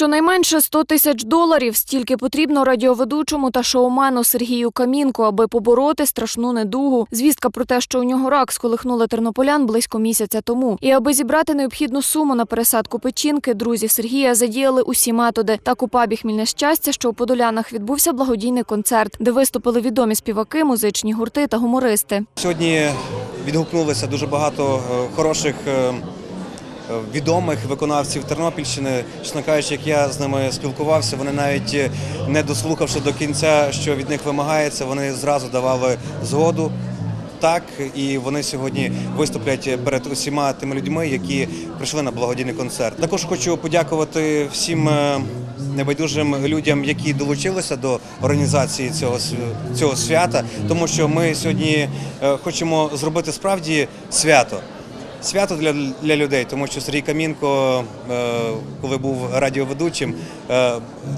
Щонайменше 100 тисяч доларів стільки потрібно радіоведучому та шоумену Сергію Камінку, аби побороти страшну недугу. Звістка про те, що у нього рак сколихнула тернополян близько місяця тому. І аби зібрати необхідну суму на пересадку печінки, друзі Сергія задіяли усі методи. Так у пабі Хмільне щастя, що у Подолянах відбувся благодійний концерт, де виступили відомі співаки, музичні гурти та гумористи. Сьогодні відгукнулося дуже багато е, хороших е, відомих виконавців Тернопільщини. Чесно кажучи, як я з ними спілкувався, вони навіть е, не дослухавши до кінця, що від них вимагається, вони зразу давали згоду. Так, і вони сьогодні виступлять перед усіма тими людьми, які прийшли на благодійний концерт. Також хочу подякувати всім е, небайдужим людям, які долучилися до організації цього цього свята, тому що ми сьогодні е, хочемо зробити справді свято. Свято для, для людей, тому що Сергій Камінко, е, коли був радіоведучим, е,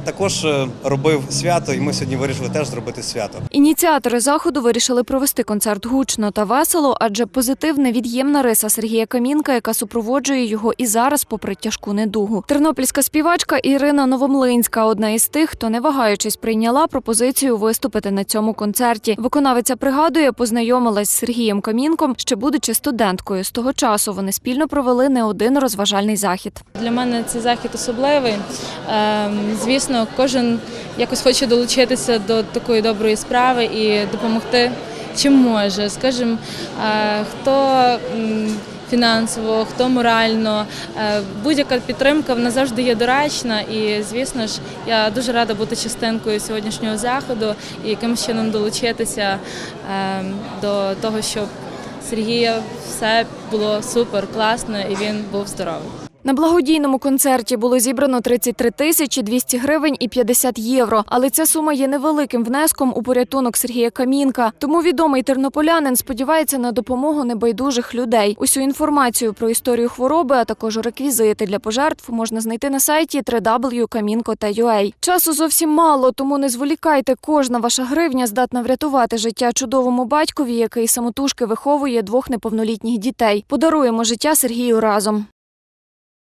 також е, робив свято, і ми сьогодні вирішили теж зробити свято. Ініціатори заходу вирішили провести концерт гучно та весело, адже позитив невід'ємна риса Сергія Камінка, яка супроводжує його і зараз, попри тяжку недугу. Тернопільська співачка Ірина Новомлинська одна із тих, хто не вагаючись прийняла пропозицію виступити на цьому концерті. Виконавиця пригадує, познайомилась з Сергієм Камінком, ще будучи студенткою. З того часу вони спільно провели не один розважальний захід. Для мене цей захід особливий. Ем, Звісно, кожен якось хоче долучитися до такої доброї справи і допомогти чим може. Скажімо, е, хто фінансово, хто морально. Е, Будь-яка підтримка вона завжди є доречна. І, звісно ж, я дуже рада бути частинкою сьогоднішнього заходу і якимось чином долучитися ем, до того, щоб Сергія все було супер класно і він був здоровий. На благодійному концерті було зібрано 33 тисячі 200 гривень і 50 євро. Але ця сума є невеликим внеском у порятунок Сергія Камінка. Тому відомий тернополянин сподівається на допомогу небайдужих людей. Усю інформацію про історію хвороби, а також реквізити для пожертв можна знайти на сайті www.kaminko.ua. Часу зовсім мало, тому не зволікайте. Кожна ваша гривня здатна врятувати життя чудовому батькові, який самотужки виховує двох неповнолітніх дітей. Подаруємо життя Сергію разом.